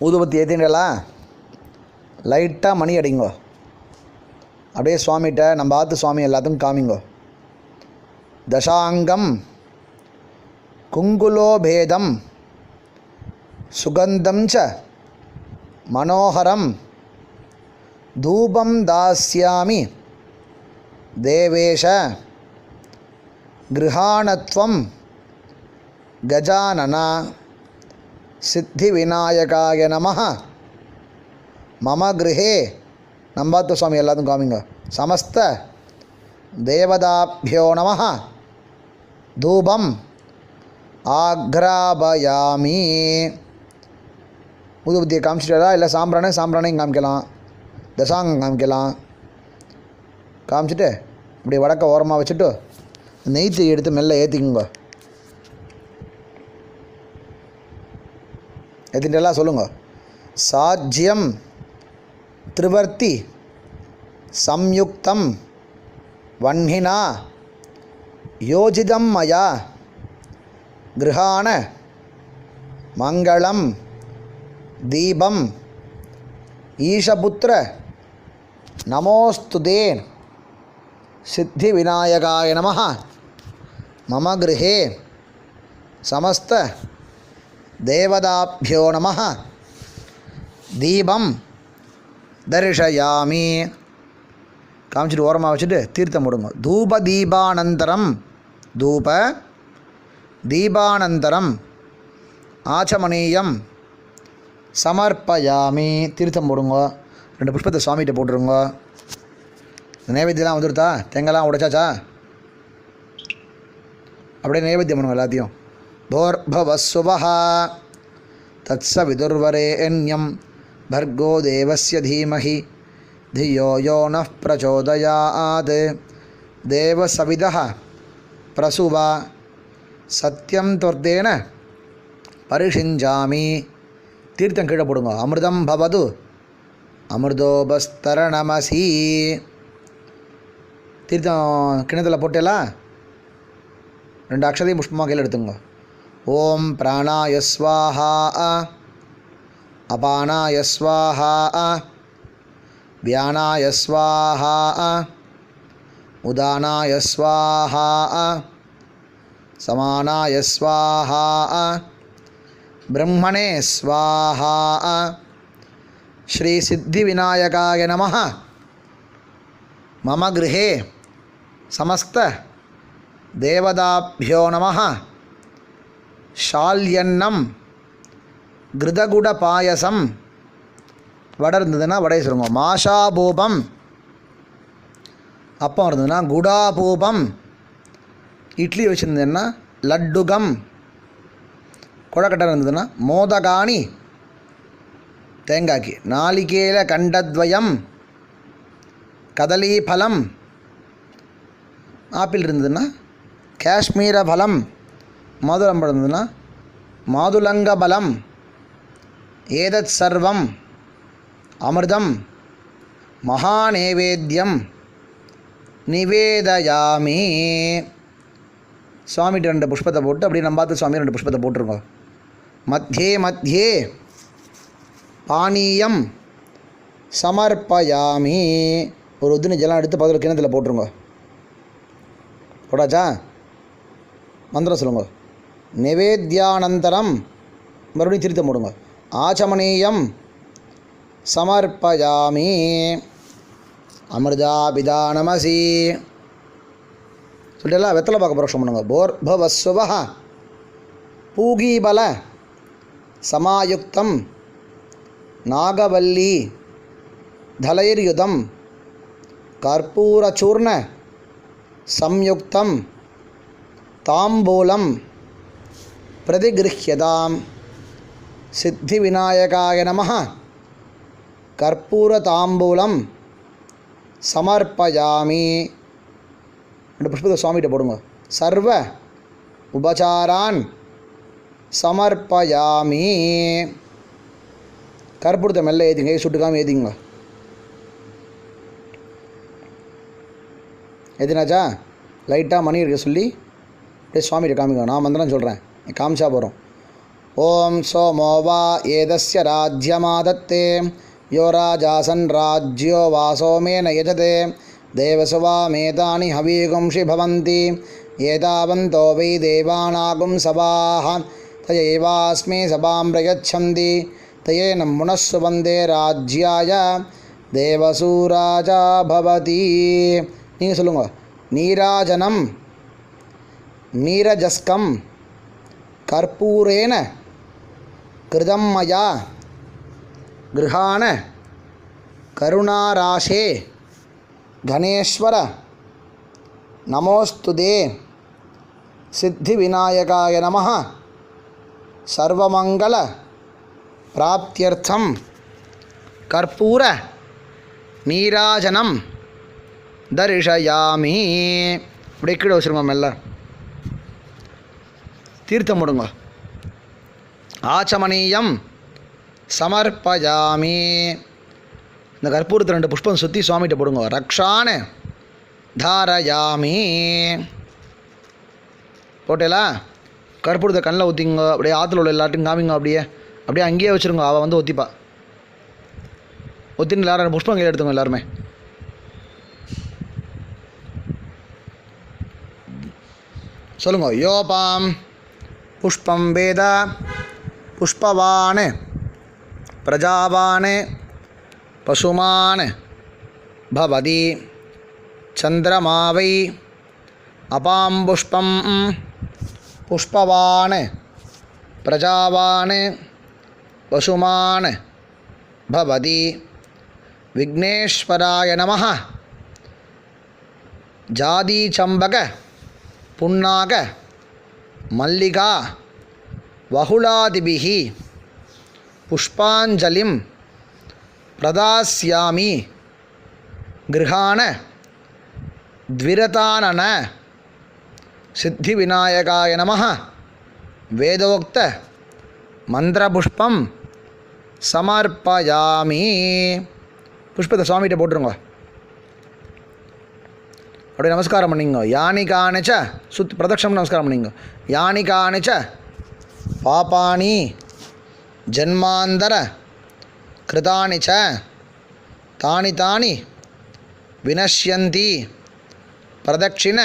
ஊதுபத்தி ஏற்றிங்களா லைட்டாக மணி அடிங்கோ. அப்படியே சுவாமிகிட்ட நம்ம ஆத்து சுவாமி எல்லாத்துக்கும் காமிங்கோ. தசாங்கம் குங்குலோபேதம் சுகந்தம் ச மனோகரம் தூபம் தாஸ்யாமி தேவேஷ கிருஹாணத்வம் கஜானனா சித்திவிநாயகாய நம மம கிருஹே. நம்பாத்து சுவாமி எல்லாத்துக்கும் காமிங்க. சமஸ்த தேவதாபியோ நம தூபம் ஆக்ராபயாமி. ஊதுபத்தியை காமிச்சிட்டாரா? இல்லை சாம்பிரானே சாம்பிரானையும் காமிக்கலாம். தசாங்கம் காமிக்கலாம். காமிச்சிட்டு இப்படி வடக்க ஓரமாக வச்சுட்டு நெய்த்தி எடுத்து மெல்ல ஏற்றிக்குங்க எதுண்டெல்லாம் சொல்லுங்கள் சாஜ்யம் திருவர்த்தி சம்யுக்தம் வன்னினா யோஜிதம் மயா கிருஹாண மங்களம் தீபம் ஈஷபுத்திர நமோஸ்துதே சித்திவிநாயகாய நம மம கிருஹே சமஸ்த தேவதாபியோ நம தீபம் தரிசயாமி காமிச்சிட்டு ஓரமாக வச்சுட்டு தீர்த்தம் விடுங்க தூப தீபானந்தரம். தூப தீபானந்தரம். ஆச்சமணியம். சமர்ப்பயாமி. தீர்த்தம் போடுங்க. ரெண்டு புஷ்பத்தை சுவாமிகிட்ட போட்டுருங்க. நைவேத்தியெலாம் வந்துருத்தா தேங்காய்லாம் உடைச்சாச்சா? அப்படியே நைவேத்தியம் பண்ணுங்க எல்லாத்தையும். போர்பவஸ்வபா தத்ச விதுர்வரேண்யம் भर्गो देवस्य धीमहि धियो यो नः प्रचोदयात् देवसविदः प्रसुवा சத்தியம் தொர்தேன பரிஷிஞ்சாமி தீர்த்தம் கீழே போடுங்க அமிர்தம் பவது அமிர்தோபஸ்தரணமசி தீர்த்தம் கிணத்துல போட்டேலா ரெண்டு அக்ஷதையும் புஷ்பமாக கையில் எடுத்துங்க ஓம் பிராணாய ஸ்வாஹா. அபானாய ஸ்வாஹா. வியானாய ஸ்வாஹா. உதானாய ஸ்வாஹா. சமானாய ஸ்வாஹா. பிரம்மணே ஸ்வாஹா. ஸ்ரீ சித்தி விநாயகாய நம மம கிருஹே. சமஸ்த. தேவதாபியோ நம ஷால்யன்னம் கிருதகுட பாயசம் வடை இருந்ததுன்னா வடையை சொல்லுங்க மாஷாபூபம் அப்பம் இருந்ததுன்னா குடாபூபம். இட்லி வச்சுருந்ததுன்னா லட்டுகம். கொழக்கட்டை இருந்ததுன்னா மோதகாணி. தேங்காய்க்கு. நாளிகேல கண்டத்வயம் கதலீஃபலம் ஆப்பிள் இருந்ததுன்னா காஷ்மீர பலம் மாதுளம்பழம் இருந்ததுன்னா மாதுளங்க பலம் ஏதத் சர்வம் அமிர்தம் மகாநேவேத்தியம் நிவேதயாமி. சுவாமிகிட்ட ரெண்டு புஷ்பத்தை போட்டு அப்படியே நம்ம பார்த்து சுவாமி ரெண்டு புஷ்பத்தை போட்டிருக்கோம். மத்தியே மத்தியே பானீயம் சமர்ப்பயாமி. ஒரு உதினி ஜலம் எடுத்து பதில் கிணத்துல போட்டுருங்க. போடாச்சா மந்திரம் சொல்லுங்க. நிவேத்தியானந்தரம் மறுபடியும் திருத்த போடுங்க. ஆச்சமனீயம் சமர்ப்பயாமி. அமிர்தாபிதா நமசி சொல்லிட்டு வெத்தலை பார்க்க புரோஷம் பண்ணுங்க போர் பவஸ்வப பூகீபல. சமாயுக்தம். நாகவல்லி. தலைர்யுதம் கற்பூரச்சூர்ண சம்யுக்தம். தாம்பூலம். பிரதிகிருஹ்யதாம் சித்திவிநாயகாய நம கற்பூரதாம்பூலம் சமர்ப்பயாமி. ரெண்டு புஷ்பத்தை சுவாமிகிட்ட போடுங்க. சர்வ உபசாரான் சமர்ப்பயாமி. கற்பூரத்தை மெல்ல ஏற்றிங்க சுட்டுக்காமல் ஏற்றிங்க எதுனாச்சா லைட்டாக மணி இருக்க சொல்லி அப்படியே சுவாமிகிட்ட காமிங்க. நான் மந்திரம் சொல்கிறேன் காமிச்சா போகிறோம் ஓம் சோமோ வா ஏதஸ்ய ராஜ்யமாதத்தே யோ ராஜாசன் ராஜ்யோ வா சோமேன யஜதே தேவசுவாமேதானி ஹவீகும்ஷி பவந்தி ஏதாவந்தோ வை தேவானாகும் சபாः தயைவாஸ்மி சபாம் பிரயச்சந்தி தயே நம் முனஸ்ஸு வந்தே ராஜ்யாய தேவசூராஜா பவதி நீங்கள் சொல்லுங்க நீராஜனம் நீரஜஸ்கம் கற்பூரேன கிருதம் மயா கிருஹான கருணாராசே கணேஸ்வர நமோஸ்துதே சித்தி விநாயகாய நம சர்வமங்கள பிராப்தியர்த்தம் கற்பூர நீராஜனம் தரிஷயாமி. இப்படி கீழே வச்சுருமா மெல்ல தீர்த்தம் முடுங்க ஆச்சமணியம் சமர்ப்பயாமி. இந்த கற்பூரத்தை ரெண்டு புஷ்பம் சுற்றி சுவாமிகிட்ட போடுங்க. ரக்ஷான தாரயாமி. போட்டேலா? கற்பூரத்தை கண்ணில் ஊற்றிங்க அப்படியே ஆற்றுல உள்ள எல்லாத்தையும் காமிங்க அப்படியே. அப்படியே அங்கேயே வச்சுருங்க. அவள் வந்து ஒத்திப்பா. ஒத்தின்னு எல்லாரும் புஷ்பம் கையில் எடுத்துங்க எல்லாருமே. சொல்லுங்க. யோபாம். पुष्प वेद पुष्पवाण प्रजावाण पशुमान् चंद्रमा वै अपां पुष्पं पुष्पवान्, प्रजावान् विघ्नेश्वराय नम। जातीचम्बक पुण्णाक மல்லிகா வகுலாதிபிகி புஷ்பாஞ்சலிம் பிரதாஸ்யாமி கிருஹான த்விரதானன சித்தி விநாயகாய நம வேதோக்த மந்திரபுஷ்பம் சமர்ப்பயாமி. புஷ்பத்தை சுவாமிகிட்ட போட்டுருங்க. அப்படியே நமஸ்காரம் பண்ணிங்க. யானி காணிச்ச சுத் பிரதட்சம் நமஸ்காரம் பண்ணிங்க. யானி காணிச்ச பாப்பானி ஜன்மாந்தர கிருதானி ச தானி தானி வினஷ்யந்தி பிரதட்சிண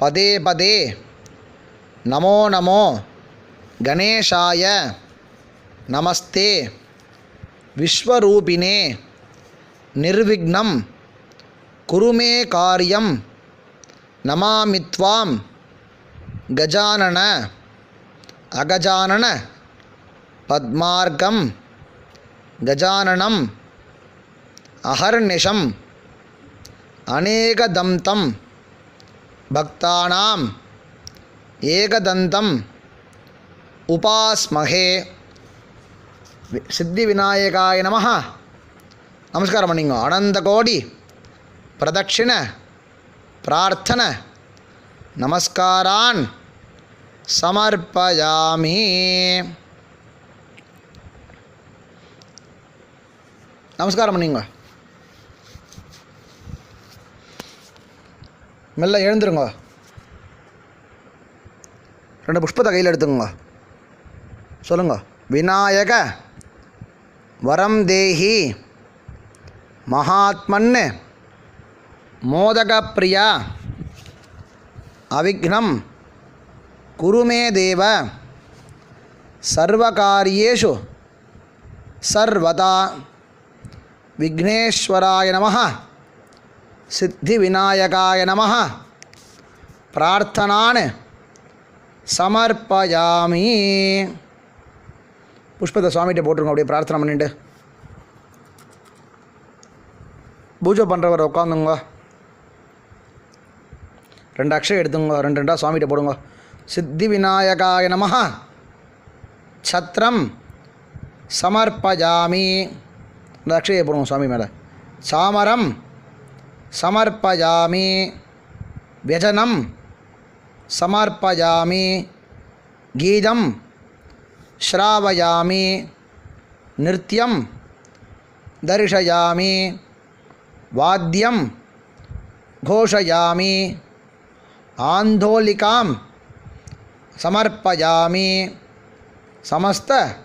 பதே பதே நமோ நமோ கணேஷாய நமஸ்தே விஸ்வரூபினே நிர்விக்னம் குருமே காரியம் நமாமித்வாம் கஜானன அகஜானன பத்மார்க்கம் கஜானனம் அகர்நிஷம் அநேகதந்தம் பக்தானாம் ஏகதந்தம் உபாஸ்மகே. சித்தி விநாயகாய நம நமஸ்காரம் பண்ணிங்க. அனந்த கோடி பிரதட்சிண பிரார்த்தன நமஸ்காரான். சமர்ப்பயாமி. நமஸ்காரம் பண்ணிங்க மெல்ல எழுந்துருங்க. ரெண்டு புஷ்பத்தை கையில் எடுத்துங்க சொல்லுங்க. விநாயக வரம் தேஹி மகாத்மன் மோதக பிரியா அவிக்னம் குருமே தேவ சர்வகாரியேஷு சர்வதா விக்னேஸ்வராய நம சித்தி விநாயகாய நம பிரார்த்தனான் சமர்ப்பயாமி புஷ்பத்தை சுவாமிகிட்ட போட்டுருங்க அப்படியே பிரார்த்தனை பண்ணிட்டு. பூஜை பண்ணுறவர் உட்காந்துங்க ரெண்டு அக்ஷயம் எடுத்துங்க ரெண்டு ரெண்டாக சுவாமிகிட்ட போடுங்க. सिद्धिविनायकाय नमः। छत्रम समर्पयामी। अक्षय पूर्ण स्वामी मेरा। सामरम समर्पयामी। व्यजनम समर्पयामी। गीतम श्रावयामी। नृत्यम दर्शयामी। वाद्यम घोषयामी। आंदोलिका சமர்ப்பயாமி. சமஸ்த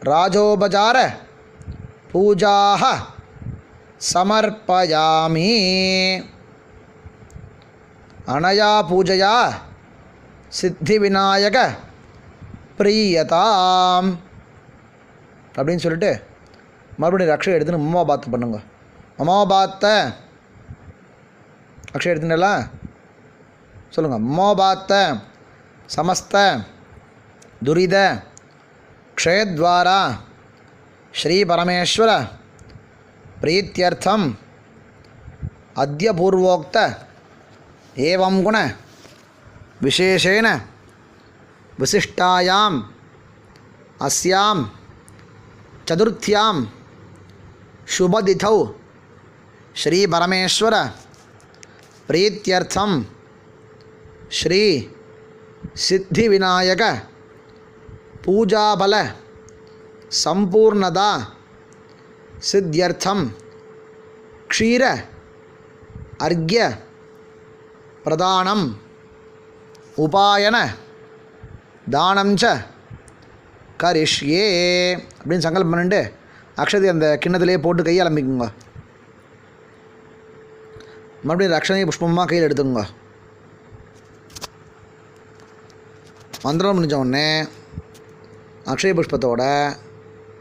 ராஜோபஜார பூஜாக சமர்ப்பயாமி. அனயா பூஜையா சித்தி விநாயக பிரியதாம். அப்படின்னு சொல்லிட்டு மறுபடியும் ரக்ஷை எடுத்துன்னு மம்மா பாத்து பண்ணுங்க. மம்மா பாத்த ரக்ஷை எடுத்துனலாம் சொல்லுங்கள் மம்மா பாத்த समस्त दुरीद क्षयद्वारा श्री परमेश्वर प्रीत्यर्थम अद्यपूर्वोक्त एवं गुण विशेषेण विशिष्टायाम, अस्याम, चतुर्थ्याम शुभदिथ श्री परमेश्वर प्रीत्यर्थम श्री சித்தி விநாயக பூஜாபல சம்பூர்ணதா சித்தியர்த்தம் க்ஷீர அர்க்ய பிரதானம் உபாயன தானம் ச கரிஷ்யே அப்படின்னு சங்கல்பம் பண்ணிட்டு அக்ஷதி அந்த கிண்ணத்திலே போட்டு கையை அலம்பிக்குங்க. மறுபடியும் ரக்ஷனையும் புஷ்பமாக கையில் எடுத்துக்கோங்க. மந்திரம் முடிஞ்ச உடனே அக்ஷய புஷ்பத்தோட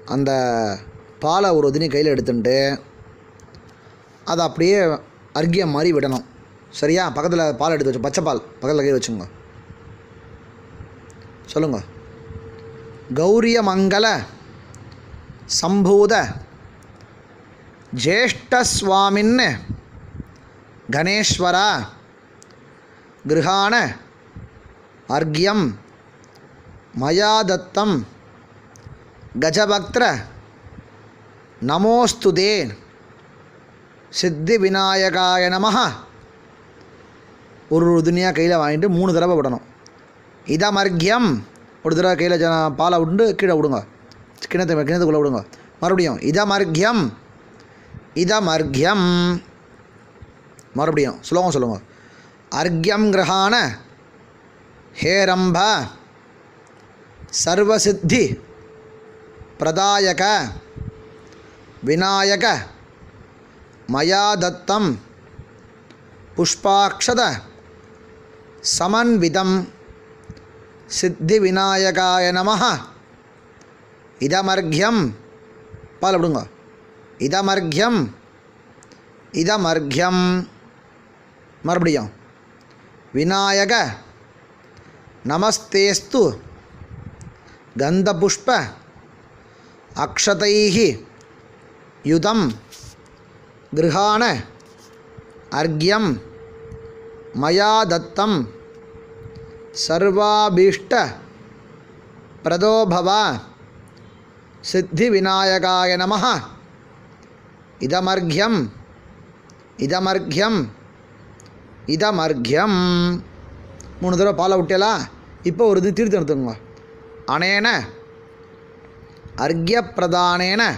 அந்த பாலை ஒரு உதினி கையில் எடுத்துட்டு அதை அப்படியே அர்க்கியம் மாதிரி விடணும். சரியா? பக்கத்தில் பால் எடுத்து வச்சு பச்சை பால் பக்கத்தில் கை வச்சுங்க. சொல்லுங்க. கௌரிய மங்கள சம்பூத ஜேஷ்டஸ்வாமின்னு கணேஸ்வரா கிருஹான அர்க்யம் மயாதத்தம். கஜபக்திர. நமோஸ்துதே சித்தி விநாயகாய நமஹ. ஒரு ஒரு துணியாக கையில் வாங்கிட்டு மூணு தடவை விடணும். இதமர்கியம். ஒரு தடவை கையில் ஜ பாலை விட்டு கீழே விடுங்க. கிணத்து கிணத்துக்குள்ளே விடுங்க. மறுபடியும் இதமர்கியம். இதமர்கியம். மறுபடியும் ஸ்லோகம் சொல்லுங்க. அர்க்யம் கிரகான. ஹேரம்ப சர்வசித்தி பிரதாயக விநாயக மயா தத்தம் புஷ்பாக்ஷத சமன்விதம் சித்தி விநாயகாய நம இதமர்கியம் பால் விடுங்க. இதமர்கியம் இதமர்கியம். மறுபடியும். விநாயக நமஸ்தேஸ்து. கந்தபுஷ்ப அக்ஷதைः யுதம் கிருஹாண அர்க்யம் மயா தத்தம் சர்வாபீஷ்ட பிரதோபவ சித்தி விநாயகாய நம இதமர்க்யம் இதமர்க்யம் இதமர்க்யம். மூணு தடவை பாலை விட்டேலா இப்போ ஒரு இது தீர்த்து எடுத்துக்கோங்க. அனேன அர்க்யப்பிரதானேன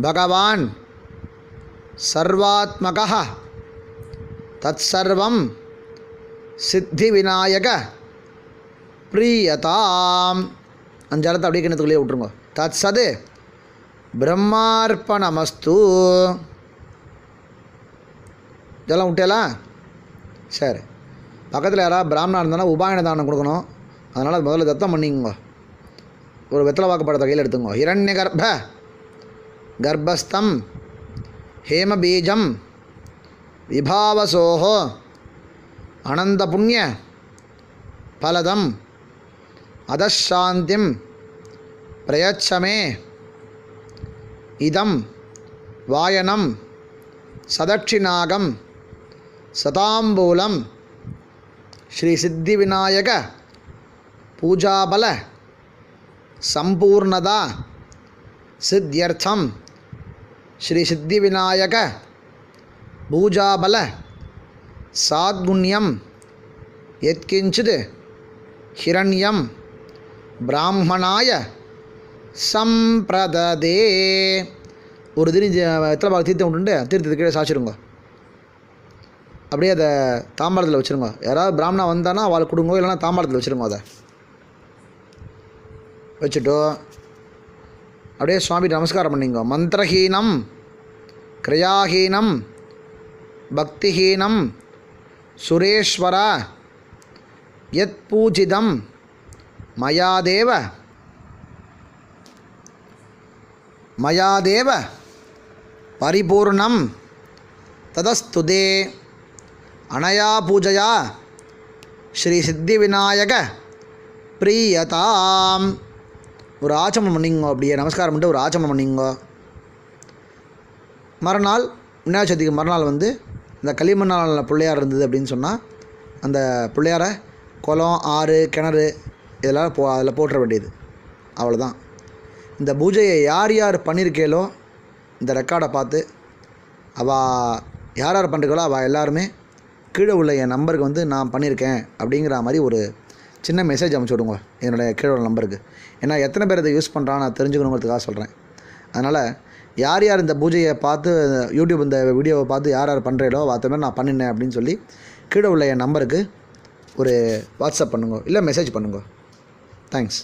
பகவான் சர்வாத்மக தற்சர்வம் சித்தி விநாயக பிரியதாம். அந்த ஜலத்தை அப்படியே கிணத்துக்குள்ளேயே விட்ருங்க தத் சது பிரம்மார்ப்பணமஸ்து. ஜலம் விட்டேலாம் சரி. பக்கத்தில் யாராவது பிராமணா இருந்தானா? உபாயன தானம் கொடுக்கணும். அதனால் அது முதல்ல தத்தம் பண்ணிக்கோங்க ஒரு வெத்தலை வாக்குப்படத்தை கையில் எடுத்துங்க. ஹிரண்ய கர்ப்ப கர்ப்பஸ்தம் ஹேமபீஜம் விபாவசோஹோ அனந்த புண்ணிய பலதம் அதசாந்திம் பிரயச்சமே இதம் வாயனம் சதட்சிணாகம் சதாம்பூலம் ஸ்ரீ சித்தி விநாயக பூஜாபல சம்பூர்ணதா சித்தியர்த்தம் ஸ்ரீ சித்தி விநாயக பூஜாபல சாத்குண்யம் எத்கிஞ்சித் ஹிரண்யம் பிராமணாய சம்பிரததே. ஒரு திரி எத்தனை பாக தீர்த்தம் உண்டு? தீர்த்தத்துக்கு கீழே சாச்சிருங்க அப்படியே அதை தாம்பாளத்தில் வச்சுருங்க. யாராவது பிராமணா வந்தானா அவளுக்கு கொடுங்க இல்லைன்னா தாம்பாளத்தில் வச்சுருங்க அதை. வச்சுட்டோ அப்படியே சுவாமி நமஸ்காரம் பண்ணிங்கோ. மந்திரஹீனம் கிரியாஹீனம் பக்திஹீனம் சுரேஸ்வர யத் பூஜிதம் மயாதேவ மயாதேவ பரிபூர்ணம் ததஸ்துதே அனயா பூஜையா ஸ்ரீ சித்தி விநாயக பிரியதாம். ஒரு ஆச்சமனம் பண்ணிங்கோ அப்படியே நமஸ்காரம் பண்ணிட்டு ஒரு ஆச்சமனம் பண்ணிங்கோ. மறுநாள் விநாயகர் சதுர்த்திக்கு மறுநாள் வந்து இந்த களிமண்ணால் பிள்ளையார் இருந்தது அப்படின்னு சொன்னால் அந்த பிள்ளையாரை குளம் ஆறு கிணறு இதெல்லாம் போ அதில் போட்டுற வேண்டியது. அவ்வளோதான் இந்த பூஜையை யார் யார் பண்ணியிருக்கேளோ இந்த ரெக்கார்டை பார்த்து அவள் யார் யார் பண்ணுறீங்களோ அவள் எல்லாருமே கீழே உள்ள என் நம்பருக்கு வந்து நான் பண்ணியிருக்கேன் அப்படிங்கிற மாதிரி ஒரு சின்ன மெசேஜ் அமைச்சு விடுங்க. என்னுடைய கீழே உள்ள நம்பருக்கு. ஏன்னா எத்தனை பேர் இதை யூஸ் பண்ணுறான் நான் தெரிஞ்சுக்கணுங்கிறதுக்காக சொல்கிறேன் அதனால் யார் யார் இந்த பூஜையை பார்த்து யூடியூப் இந்த வீடியோவை பார்த்து யார் யார் பண்ணுறீங்களோ அத்த மாதிரி நான் பண்ணினேன் அப்படின்னு சொல்லி கீழே உள்ள என் நம்பருக்கு ஒரு வாட்ஸ்அப் பண்ணுங்க. இல்லை மெசேஜ் பண்ணுங்க. தேங்க்ஸ்